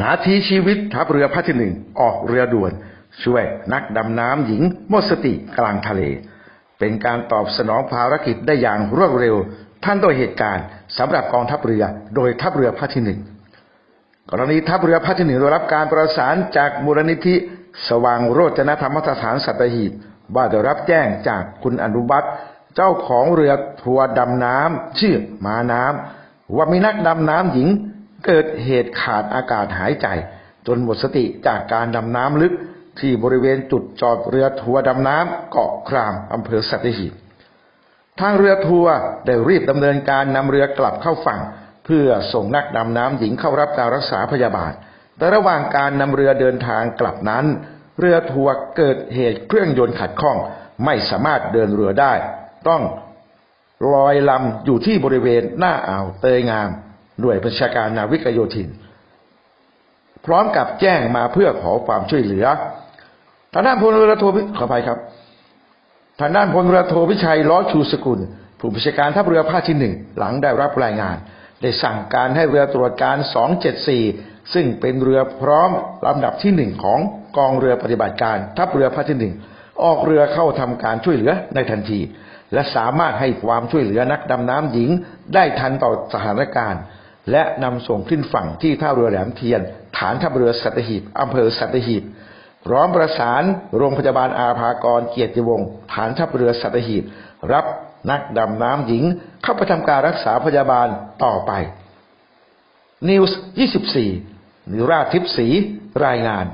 นาทีชีวิตทัพเรือภาคที่หนึ่งออกเรือด่วน ช่วยนักดำน้ำหญิงหมดสติกลางทะเล เป็นการตอบสนองภารกิจได้อย่างรวดเร็วทันต่อเหตุการณ์สำหรับกองทัพเรือ โดยทัพเรือภาคที่หนึ่งกรณีทัพเรือภาคที่หนึ่งได้รับการประสานจากมูลนิธิสว่างโรจนธรรมสถานสัตหีบว่าได้รับแจ้งจากคุณอนุบัติเจ้าของเรือทัวร์ดำน้ำชื่อมาน้ำว่ามีนักดำน้ำหญิง เกิดเหตุขาดอากาศหายใจ จนหมดสติจากการดำน้ำลึกที่บริเวณจุดจอดเรือทัวร์ดำน้ำเกาะครามอำเภอสัตหีบทางเรือทัวร์ได้รีบดำเนินการนำเรือกลับเข้าฝั่ง เพื่อส่งนักดำน้ำหญิงเข้ารับการรักษาพยาบาล แต่ระหว่างการนำเรือเดินทางกลับนั้น เรือทัวร์เกิดเหตุเครื่องยนต์ขัดข้อง ไม่สามารถเดินเรือได้ ต้องลอยลำอยู่ที่บริเวณหน้าอ่าวเตยงาม หน่วยบัญชาการนาวิกโยธิน พร้อมกับแจ้งมาเพื่อขอความช่วยเหลือทางด้านพลเรือโทวิขออภัยครับทางด้านพลเรือโทวิชัยล้อชูสกุล ผู้บัญชาการทัพเรือภาคที่หนึ่งหลังได้รับรายงาน ได้สั่งการให้เรือตรวจการ 274 ซึ่งเป็นเรือพร้อมลำดับที่หนึ่งของกองเรือปฏิบัติการทัพเรือภาคที่หนึ่งออกเรือเข้าทำการช่วยเหลือในทันที และสามารถให้ความช่วยเหลือนักดำน้ำหญิงได้ทันต่อสถานการณ์ และนำส่งขึ้นฝั่งที่ท่าเรือแหลมเทียน ฐานทัพเรือสัตหีบอำเภอสัตหีบพร้อมประสานโรงพยาบาลอาภากรเกียรติวงศ์ฐานทัพเรือสัตหีบ รับนักดำน้ำหญิง เข้าไปทำการรักษาพยาบาลต่อไปนิวส์24นิราทิพสีรายงาน